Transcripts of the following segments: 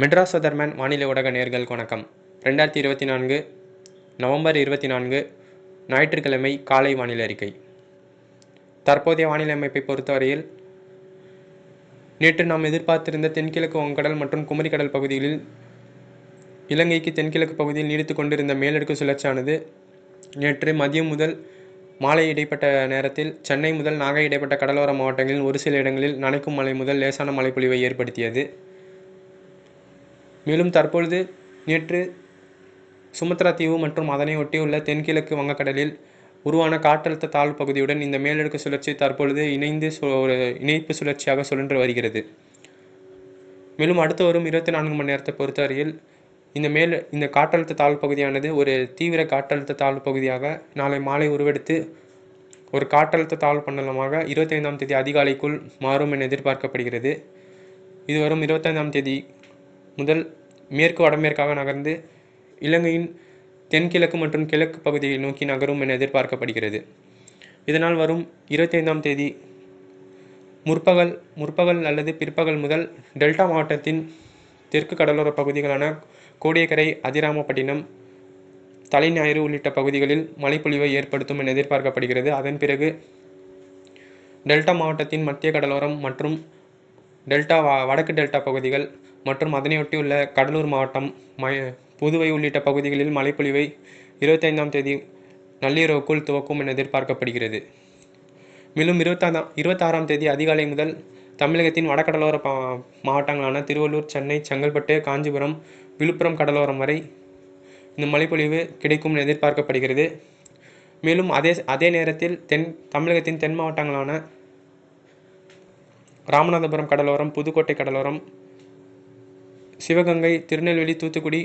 Madras weatherman வானிலை ஊடக நேர்கள் வணக்கம். ரெண்டாயிரத்தி இருபத்தி நான்கு நவம்பர் இருபத்தி நான்கு ஞாயிற்றுக்கிழமை காலை வானிலை அறிக்கை. தற்போதைய வானிலை அமைப்பை பொறுத்தவரையில் நேற்று நாம் எதிர்பார்த்திருந்த தென்கிழக்கு வங்கடல் மற்றும் குமரிக்கடல் பகுதிகளில் இலங்கைக்கு தென்கிழக்கு பகுதியில் நீடித்து கொண்டிருந்த மேலடுக்கு சுழற்சியானது நேற்று மதியம் முதல் மாலை இடைப்பட்ட நேரத்தில் சென்னை முதல் நாகை இடைப்பட்ட கடலோர மாவட்டங்களில் ஒரு சில இடங்களில் நனைக்கும் மழை முதல் லேசான மழைப்பொழிவை ஏற்படுத்தியது. மேலும் தற்பொழுது நேற்று சுமத்ரா தீவு மற்றும் அதனை ஒட்டியுள்ள தென்கிழக்கு வங்கக்கடலில் உருவான காற்றழுத்த தாழ்வு பகுதியுடன் இந்த மேலடுக்கு சுழற்சி தற்பொழுது இணைந்து சு- ஒரு இணைப்பு சுழற்சியாக சுழன்று வருகிறது. மேலும் அடுத்து வரும் இருபத்தி நான்கு மணி நேரத்தை பொறுத்தவரையில் இந்த மேல் இந்த காற்றழுத்த தாழ்வு பகுதியானது ஒரு தீவிர காற்றழுத்த தாழ்வு பகுதியாக நாளை மாலை உருவெடுத்து ஒரு காற்றழுத்த தாழ்வு மண்டலமாக இருபத்தைந்தாம் தேதி அதிகாலைக்குள் மாறும் என எதிர்பார்க்கப்படுகிறது. இது வரும் இருபத்தைந்தாம் தேதி முதல் மேற்கு வடமேற்காக நகர்ந்து இலங்கையின் தென்கிழக்கு மற்றும் கிழக்கு பகுதியை நோக்கி நகரும் என எதிர்பார்க்கப்படுகிறது. இதனால் வரும் இருபத்தைந்தாம் தேதி முற்பகல் முற்பகல் அல்லது பிற்பகல் முதல் டெல்டா மாவட்டத்தின் தெற்கு கடலோர பகுதிகளான கோடியக்கரை அதிராமப்பட்டினம் தலைஞாயிறு உள்ளிட்ட பகுதிகளில் மழைப்பொழிவை ஏற்படுத்தும் என எதிர்பார்க்கப்படுகிறது. அதன் பிறகு டெல்டா மாவட்டத்தின் மத்திய கடலோரம் மற்றும் டெல்டா வடக்கு டெல்டா பகுதிகள் மற்றும் அதனையொட்டியுள்ள கடலூர் மாவட்டம் ம புதுவை உள்ளிட்ட பகுதிகளில் மழைப்பொழிவை இருபத்தைந்தாம் தேதி நள்ளிரவுக்குள் துவக்கும் என எதிர்பார்க்கப்படுகிறது. மேலும் இருபத்தாந்தாம் இருபத்தாறாம் தேதி அதிகாலை முதல் தமிழகத்தின் வடகடலோர பா மாவட்டங்களான திருவள்ளூர் சென்னை செங்கல்பட்டு காஞ்சிபுரம் விழுப்புரம் கடலோரம் வரை இந்த மழைப்பொழிவு கிடைக்கும் என எதிர்பார்க்கப்படுகிறது. மேலும் அதே அதே நேரத்தில் தென் தமிழகத்தின் தென் மாவட்டங்களான ராமநாதபுரம் கடலோரம் புதுக்கோட்டை கடலோரம் சிவகங்கை திருநெல்வேலி தூத்துக்குடி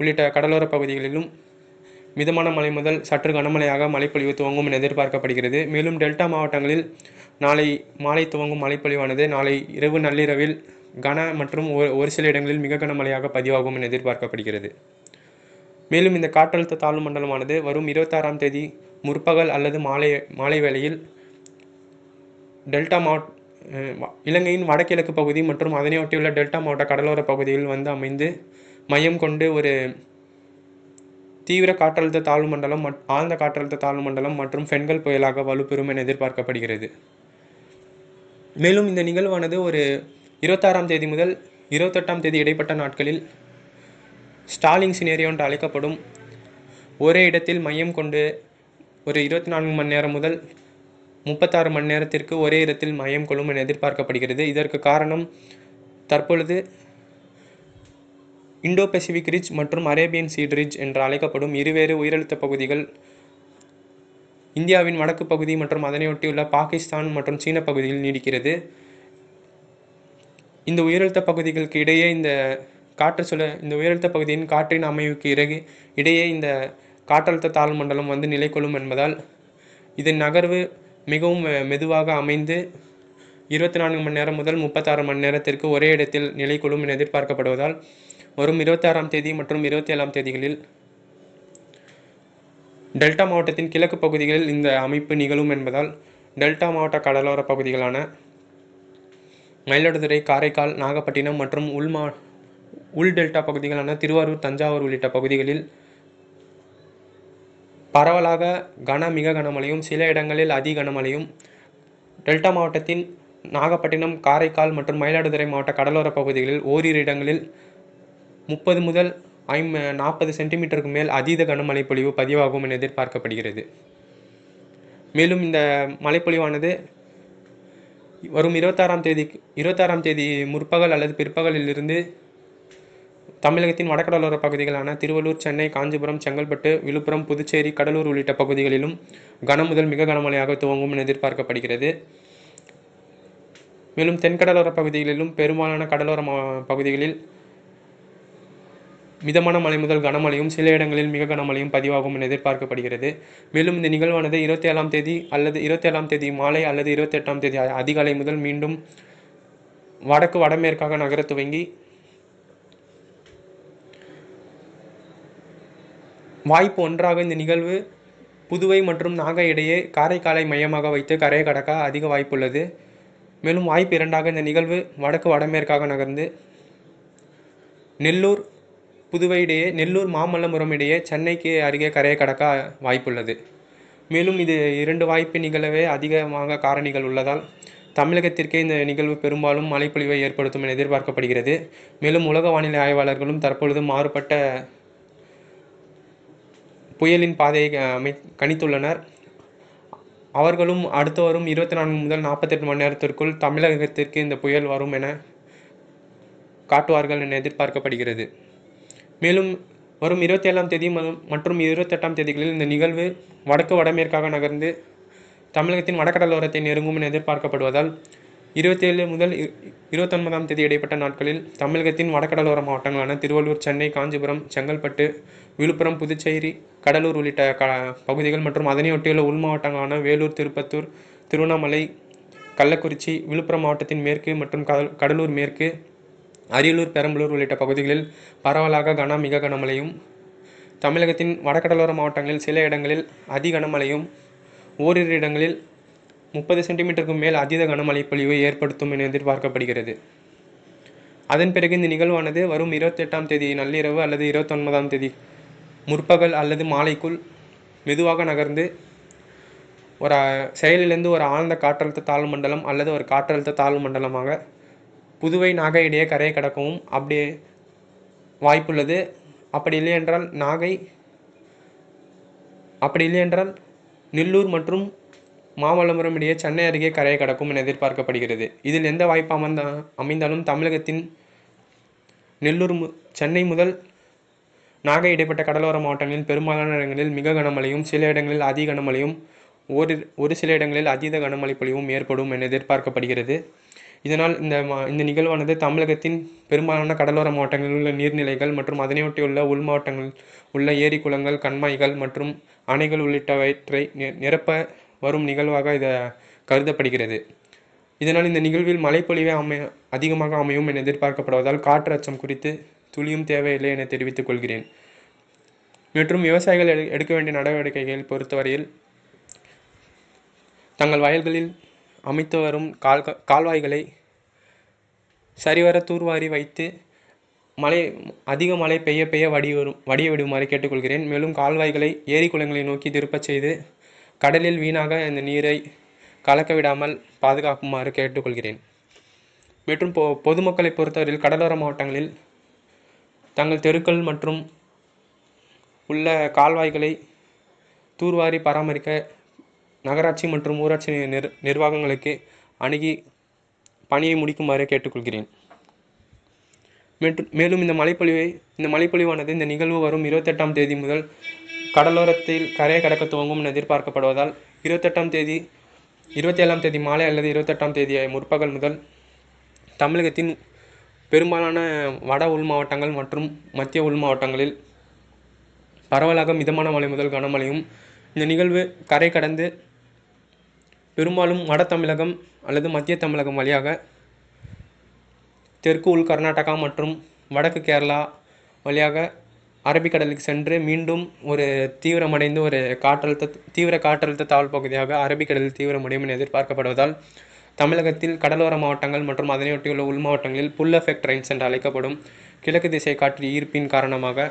உள்ளிட்ட கடலோர பகுதிகளிலும் மிதமான மழை முதல் சற்று கனமழையாக மழைப்பொழிவு துவங்கும் என எதிர்பார்க்கப்படுகிறது. மேலும் டெல்டா மாவட்டங்களில் நாளை மாலை துவங்கும் மழைப்பொழிவானது நாளை இரவு நள்ளிரவில் கன மற்றும் ஒரு ஒரு சில இடங்களில் மிக கனமழையாக பதிவாகும் என எதிர்பார்க்கப்படுகிறது. மேலும் இந்த காற்றழுத்த தாழ்வு மண்டலமானது வரும் இருபத்தாறாம் தேதி முற்பகல் அல்லது மாலை மாலை வேளையில் டெல்டா மாவட்ட இலங்கையின் வடகிழக்கு பகுதி மற்றும் அதனை ஒட்டியுள்ள டெல்டா மாவட்ட கடலோர பகுதியில் வந்து அமைந்து மையம் கொண்டு ஒரு தீவிர காற்றழுத்த தாழ்வு மண்டலம் ஆழ்ந்த காற்றழுத்த தாழ்வு மண்டலம் மற்றும் பெண்கள் புயலாக வலுப்பெறும் என எதிர்பார்க்கப்படுகிறது. மேலும் இந்த நிகழ்வானது ஒரு இருபத்தாறாம் தேதி முதல் இருபத்தெட்டாம் தேதி இடைப்பட்ட நாட்களில் ஸ்டாலிங் சினேரியோ என்று அழைக்கப்படும் ஒரே இடத்தில் மையம் கொண்டு ஒரு இருபத்தி நான்கு மணி நேரம் முதல் முப்பத்தாறு மணி நேரத்திற்கு ஒரே இடத்தில் மையம் கொள்ளும் என எதிர்பார்க்கப்படுகிறது. இதற்கு காரணம் தற்பொழுது இண்டோ பசிபிக் ரிட்ஜ் மற்றும் அரேபியன் சீட் ரிட்ஜ் என்று அழைக்கப்படும் இருவேறு உயிரழுத்த பகுதிகள் இந்தியாவின் வடக்கு பகுதி மற்றும் அதனையொட்டியுள்ள பாகிஸ்தான் மற்றும் சீன பகுதியில் நீடிக்கிறது. இந்த உயரழுத்த பகுதிகளுக்கு இடையே இந்த காற்று சுழ இந்த உயரழுத்த பகுதியின் காற்றின் அமைவுக்கு இறகு இடையே இந்த காற்றழுத்த தாழ்மண்டலம் வந்து நிலை கொள்ளும் என்பதால் இதன் நகர்வு மிகவும் மெதுவாக அமைந்து இருபத்தி நான்கு மணி நேரம் முதல் முப்பத்தாறு மணி நேரத்திற்கு ஒரே இடத்தில் நிலை என எதிர்பார்க்கப்படுவதால் வரும் இருபத்தாறாம் தேதி மற்றும் இருபத்தி ஏழாம் தேதிகளில் டெல்டா மாவட்டத்தின் கிழக்கு பகுதிகளில் இந்த அமைப்பு நிகழும் என்பதால் டெல்டா மாவட்ட கடலோர பகுதிகளான மயிலாடுதுறை காரைக்கால் நாகப்பட்டினம் மற்றும் உள் மா உள் டெல்டா பகுதிகளான திருவாரூர் தஞ்சாவூர் உள்ளிட்ட பகுதிகளில் பரவலாக கன மிக கனமழையும் சில இடங்களில் அதி கனமழையும். டெல்டா மாவட்டத்தின் நாகப்பட்டினம் காரைக்கால் மற்றும் மயிலாடுதுறை மாவட்ட கடலோர பகுதிகளில் ஓரிரு இடங்களில் முப்பது முதல் ஐம் நாற்பது சென்டிமீட்டருக்கு மேல் அதீத கனமழை பொழிவு பதிவாகும் என எதிர்பார்க்கப்படுகிறது. மேலும் இந்த மழைப்பொழிவானது வரும் இருபத்தாறாம் தேதி இருபத்தாறாம் தேதி முற்பகல் அல்லது பிற்பகலிலிருந்து தமிழகத்தின் வடகடலோர பகுதிகளான திருவள்ளூர் சென்னை காஞ்சிபுரம் செங்கல்பட்டு விழுப்புரம் புதுச்சேரி கடலூர் உள்ளிட்ட பகுதிகளிலும் கன முதல் மிக கனமழையாக துவங்கும் என எதிர்பார்க்கப்படுகிறது. மேலும் தென்கடலோர பகுதிகளிலும் பெரும்பாலான கடலோர மா- பகுதிகளில் மிதமான மழை முதல் கனமழையும் சில இடங்களில் மிக கனமழையும் பதிவாகும் என எதிர்பார்க்கப்படுகிறது. மேலும் இந்த நிகழ்வானது இருபத்தி ஏழாம் தேதி அல்லது இருபத்தி ஏழாம் தேதி மாலை அல்லது இருபத்தி எட்டாம் தேதி அதிகாலை முதல் மீண்டும் வடக்கு வடமேற்காக நகர துவங்கி வாய்ப்பு ஒன்றாக இந்த நிகழ்வு புதுவை மற்றும் நாகை இடையே காரைக்காலை மையமாக வைத்து கரையை கடக்க அதிக வாய்ப்புள்ளது மேலும் வாய்ப்பு இரண்டாக இந்த நிகழ்வு வடக்கு வடமேற்காக நகர்ந்து நெல்லூர் புதுவை இடையே நெல்லூர் மாமல்லபுரம் இடையே சென்னைக்கு அருகே கரையை கடக்க வாய்ப்புள்ளது மேலும் இது இரண்டு வாய்ப்பு நிகழவே அதிகமாக காரணிகள் உள்ளதால் தமிழகத்திற்கே இந்த நிகழ்வு பெரும்பாலும் மழைப்பொழிவை ஏற்படுத்தும் என எதிர்பார்க்கப்படுகிறது. மேலும் உலக வானிலை ஆய்வாளர்களும் தற்பொழுது மாறுபட்ட புயலின் பாதையை அமை கணித்துள்ளனர். அவர்களும் அடுத்து வரும் இருபத்தி நான்கு முதல் நாற்பத்தெட்டு மணி நேரத்திற்குள் தமிழகத்திற்கு இந்த புயல் வரும் என காட்டுவார்கள் என எதிர்பார்க்கப்படுகிறது. மேலும் வரும் இருபத்தி ஏழாம் தேதி மற்றும் இருபத்தெட்டாம் தேதிகளில் இந்த நிகழ்வு வடக்கு வடமேற்காக நகர்ந்து தமிழகத்தின் வடகடலோரத்தை நெருங்கும் என எதிர்பார்க்கப்படுவதால் இருபத்தேழு முதல் இருபத்தொன்பதாம் தேதி இடைப்பட்ட நாட்களில் தமிழகத்தின் வடகடலோர மாவட்டங்களான திருவள்ளூர் சென்னை காஞ்சிபுரம் செங்கல்பட்டு விழுப்புரம் புதுச்சேரி கடலூர் உள்ளிட்ட க பகுதிகள் மற்றும் அதனையொட்டியுள்ள உள் மாவட்டங்களான வேலூர் திருப்பத்தூர் திருவண்ணாமலை கள்ளக்குறிச்சி விழுப்புரம் மாவட்டத்தின் மேற்கு மற்றும் கடல் கடலூர் மேற்கு அரியலூர் பெரம்பலூர் உள்ளிட்ட பகுதிகளில் பரவலாக கன மிக கனமழையும் தமிழகத்தின் வடகடலோர மாவட்டங்களில் சில இடங்களில் அதி கனமழையும் ஓரிரு இடங்களில் முப்பது சென்டிமீட்டருக்கும் மேல் அதீத கனமழை பொழிவு ஏற்படுத்தும் என எதிர்பார்க்கப்படுகிறது. அதன் பிறகு இந்த நிகழ்வானது வரும் இருபத்தெட்டாம் தேதி நள்ளிரவு அல்லது இருபத்தொன்பதாம் தேதி முற்பகல் அல்லது மாலைக்குள் மெதுவாக நகர்ந்து ஒரு செயலிலிருந்து ஒரு ஆழ்ந்த காற்றழுத்த தாழ்வு மண்டலம் அல்லது ஒரு காற்றழுத்த தாழ்வு மண்டலமாக புதுவை நாகை இடையே கரையை கடக்கவும் அப்படியே வாய்ப்புள்ளது. அப்படி இல்லை என்றால் நாகை அப்படி இல்லை என்றால் நெல்லூர் மற்றும் மாமல்லபுரம் இடையே சென்னை அருகே கரையை கடக்கும் என எதிர்பார்க்கப்படுகிறது. இதில் எந்த வாய்ப்பு அமர்ந்த அமைந்தாலும் தமிழகத்தின் நெல்லூர் மு சென்னை முதல் நாகை இடைப்பட்ட கடலோர மாவட்டங்களில் பெரும்பாலான இடங்களில் மிக கனமழையும் சில இடங்களில் அதி கனமழையும் ஒரு ஒரு சில இடங்களில் அதீத கனமழை பொழிவும் ஏற்படும் என எதிர்பார்க்கப்படுகிறது. இதனால் இந்த இந்த நிகழ்வானது தமிழகத்தின் பெரும்பாலான கடலோர மாவட்டங்களில் உள்ள நீர்நிலைகள் மற்றும் அதனையொட்டியுள்ள உள் மாவட்டங்கள் உள்ள ஏரி குளங்கள் கண்மாய்கள் மற்றும் அணைகள் உள்ளிட்டவற்றை நிரப்ப வரும் நிகழ்வாக இதை கருதப்படுகிறது. இதனால் இந்த நிகழ்வில் மழைப்பொழிவே அமைய அதிகமாக அமையும் என எதிர்பார்க்கப்படுவதால் காற்று அச்சம் குறித்து துளியும் தேவையில்லை என தெரிவித்துக் கொள்கிறேன். மற்றும் விவசாயிகள் எடுக்க வேண்டிய நடவடிக்கைகள் பொறுத்தவரையில் தங்கள் வயல்களில் அமைத்து வரும் கால் கால்வாய்களை சரிவர தூர்வாரி வைத்து மழை அதிக மழை பெய்ய பெய்ய வடி வரும் வடிய விடுமாறு கேட்டுக்கொள்கிறேன். மேலும் கால்வாய்களை ஏரி குளங்களை நோக்கி திருப்பச் செய்து கடலில் வீணாக இந்த நீரை கலக்க விடாமல் பாதுகாக்குமாறு கேட்டுக்கொள்கிறேன். மற்றும் பொ பொதுமக்களை பொறுத்தவரையில் கடலோர மாவட்டங்களில் தங்கள் தெருக்கள் மற்றும் உள்ள கால்வாய்களை தூர்வாரி பராமரிக்க நகராட்சி மற்றும் ஊராட்சி நிர் நிர்வாகங்களுக்கு அணுகி பணியை முடிக்குமாறு கேட்டுக்கொள்கிறேன். மேலும் இந்த மழைப்பொழிவை இந்த மழைப்பொழிவானது இந்த நிகழ்வு வரும் இருபத்தெட்டாம் தேதி முதல் கடலோரத்தில் கரையை கடக்க துவங்கும் என எதிர்பார்க்கப்படுவதால் இருபத்தெட்டாம் தேதி இருபத்தி ஏழாம் தேதி மாலை அல்லது இருபத்தெட்டாம் தேதி முற்பகல் முதல் தமிழகத்தின் பெரும்பாலான வட உள் மாவட்டங்கள் மற்றும் மத்திய உள் மாவட்டங்களில் பரவலாக மிதமான மழை முதல் கனமழையும் இந்த நிகழ்வு கரை கடந்து பெரும்பாலும் வட தமிழகம் அல்லது மத்திய தமிழகம் வழியாக தெற்கு உள் கர்நாடகா மற்றும் வடக்கு கேரளா வழியாக அரபிக்கடலுக்கு சென்று மீண்டும் ஒரு தீவிரமடைந்து ஒரு காற்றழுத்த தீவிர காற்றழுத்த தாழ்வு பகுதியாக அரபிக்கடலில் தீவிரமடையும் என எதிர்பார்க்கப்படுவதால் தமிழகத்தில் கடலோர மாவட்டங்கள் மற்றும் அதனையொட்டியுள்ள உள் மாவட்டங்களில் புல் எஃபெக்ட் ரைன்ஸ் என்று அழைக்கப்படும் கிழக்கு திசை காற்று ஈர்ப்பின் காரணமாக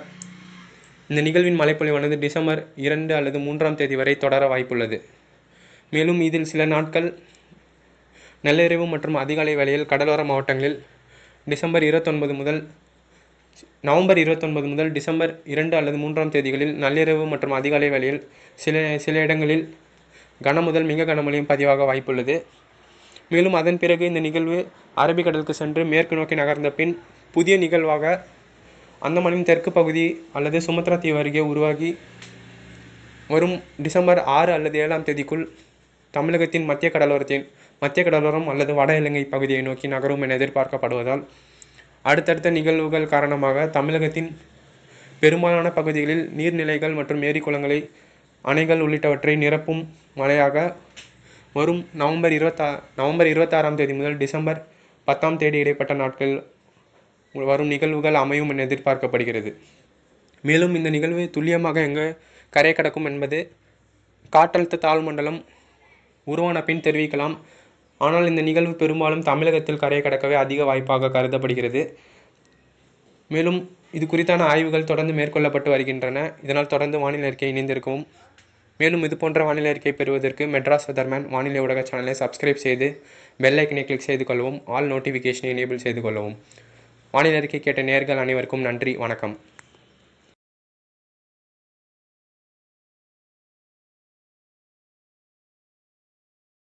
இந்த நிகழ்வின் மழைப்பொழிவானது டிசம்பர் இரண்டு அல்லது மூன்றாம் தேதி வரை தொடர வாய்ப்புள்ளது. மேலும் இதில் சில நாட்கள் நள்ளிரவு மற்றும் அதிகாலை வேளையில் கடலோர மாவட்டங்களில் டிசம்பர் இருபத்தொன்பது முதல் நவம்பர் இருபத்தொன்பது முதல் டிசம்பர் இரண்டு அல்லது மூன்றாம் தேதிகளில் நள்ளிரவு மற்றும் அதிகாலை வேளையில் சில சில இடங்களில் கன முதல் மிக கனமழையும் பதிவாக வாய்ப்புள்ளது. மேலும் அதன் பிறகு இந்த நிகழ்வு அரபிக்கடலுக்கு சென்று மேற்கு நோக்கி நகர்ந்த பின் புதிய நிகழ்வாக அந்தமானின் தெற்கு பகுதி அல்லது சுமத்ரா தீவு அருகே உருவாகி வரும் டிசம்பர் ஆறு அல்லது ஏழாம் தேதிக்குள் தமிழகத்தின் மத்திய கடலோரத்தின் மத்திய கடலோரம் அல்லது வட இலங்கை பகுதியை நோக்கி நகரும் என எதிர்பார்க்கப்படுவதால் அடுத்தடுத்த நிகழ்வுகள் காரணமாக தமிழகத்தின் பெரும்பாலான பகுதிகளில் நீர்நிலைகள் மற்றும் ஏரி குளங்களை அணைகள் உள்ளிட்டவற்றை நிரப்பும் மழையாக வரும் நவம்பர் இருபத்தா நவம்பர் இருபத்தாறாம் தேதி முதல் டிசம்பர் பத்தாம் தேதி இடைப்பட்ட நாட்கள் வரும் நிகழ்வுகள் அமையும் என எதிர்பார்க்கப்படுகிறது. மேலும் இந்த நிகழ்வு துல்லியமாக எங்கே கரை கடக்கும் என்பது காற்றழுத்த தாழ்மண்டலம் உருவான பின் தெரிவிக்கலாம். ஆனால் இந்த நிகழ்வு பெரும்பாலும் தமிழகத்தில் கரை கடக்கவே அதிக வாய்ப்பாக கருதப்படுகிறது. மேலும் இது குறித்தான ஆய்வுகள் தொடர்ந்து மேற்கொள்ளப்பட்டு வருகின்றன. இதனால் தொடர்ந்து வானிலை அறிக்கை இணைந்திருக்கும். மேலும் இது போன்ற வானிலை அறிக்கை பெறுவதற்கு மெட்ராஸ் வெதர்மேன் வானிலை ஊடக சேனலை சப்ஸ்கிரைப் செய்து பெல் ஐக்கனை கிளிக் செய்து கொள்ளவும் ஆல் நோட்டிஃபிகேஷனை எனேபிள் செய்து கொள்ளவும். வானிலை அறிக்கை கேட்ட நேர்கள் அனைவருக்கும் நன்றி வணக்கம்.